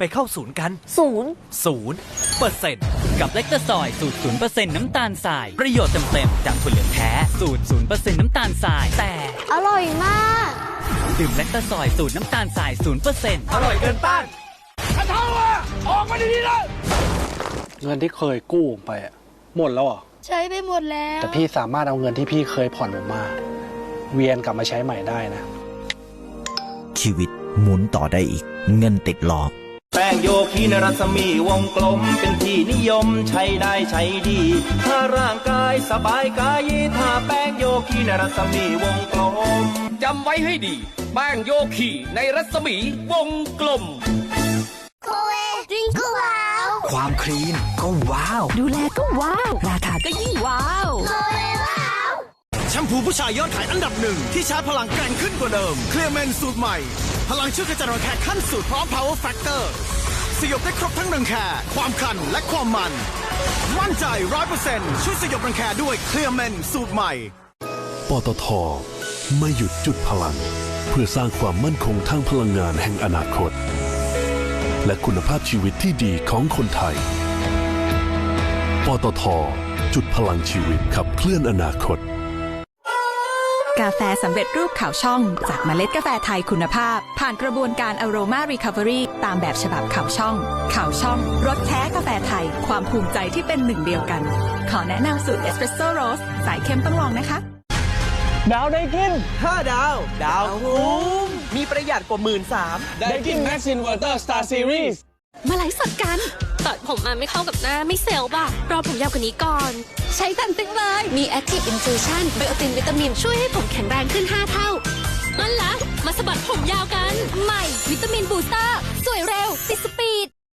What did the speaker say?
ไปเข้าศูนย์กัน ศูนย์ศูนย์เปอร์เซ็นต์กับเล็กตะซอยสูตร0%น้ำตาลทราย ประโยชน์เต็มๆจากถั่วเหลืองแท้สูตร0%น้ำตาลทราย แต่ อร่อยมาก ดื่มเล็กตะซอยสูตรน้ำตาลทราย0%อร่อยเกินต้านเงินที่เคยกู้ผมไปอะหมดแล้วเหรอใช้ไปหมดแล้ว แต่พี่สามารถเอาเงินที่พี่เคยผ่อนผมมา เวียนกลับมาใช้ใหม่ได้นะ ชีวิตหมุนต่อได้อีก เงินติดล้อ แป้งโยคีในรัศมีวงกลมเป็นที่นิยมใช้ได้ใช้ดี ถ้าร่างกายสบายกายถ้าแป้งโยคีในรัศมีวงกลมจำไว้ให้ดี แป้งโยคีในรัศมีวงกลมโคเวดริงก็ว้าว ความคลีนก็ว้าว ดูแลก็ว้าว ราคาก็ยิ่งว้าวโคเวว้าวแชมพูผู้ชายยอดขายอันดับหนึ่งที่ชาร์จพลังแกร่งขึ้นกว่าเดิม เคลียร์แมนสูตรใหม่ พลังช่วยกระจายรังแคขั้นสุดพร้อม power factor สยบได้ครบทั้งรังแคความคันและความมัน มั่นใจร้อยเปอร์เซ็นต์ช่วยสยบรังแคด้วยเคลียร์แมนสูตรใหม่ ปตทไม่หยุดจุดพลัง เพื่อสร้างความมั่นคงทางพลังงานแห่งอนาคต และคุณภาพชีวิตที่ดีของคนไทย ปตท จุดพลังชีวิตขับเคลื่อนอนาคต กาแฟสำเร็จรูปขาวช่อง จากเมล็ดกาแฟไทยคุณภาพ ผ่านกระบวนการ Aroma Recovery ตามแบบฉบับขาวช่องขาวช่องรสแท้กาแฟไทย ความภูมิใจที่เป็นหนึ่งเดียวกัน ขอแนะนำสูตรเอสเปรสโซ่โรสสายเข้มต้องลองนะคะ ดาวได้กิน 5 ดาว ดาวคุ้มมีประหยัดกว่าหมื่นสามได้กินแม็กซินวอเตอร์สตาร์ซีรีส์มาไลฟ์สดกัน ตัดผมมาไม่เข้ากับหน้าไม่เซลล์ป่ะ รอผมยาวกว่านี้ก่อน ใช้ตันติ๊กเลย มี Active Infusion ไบโอตินวิตามินช่วยให้ผมแข็งแรงขึ้น 5 เท่านั่นละมาสะบัดผมยาวกัน ใหม่ วิตามินบูสเตอร์ สวยเร็ว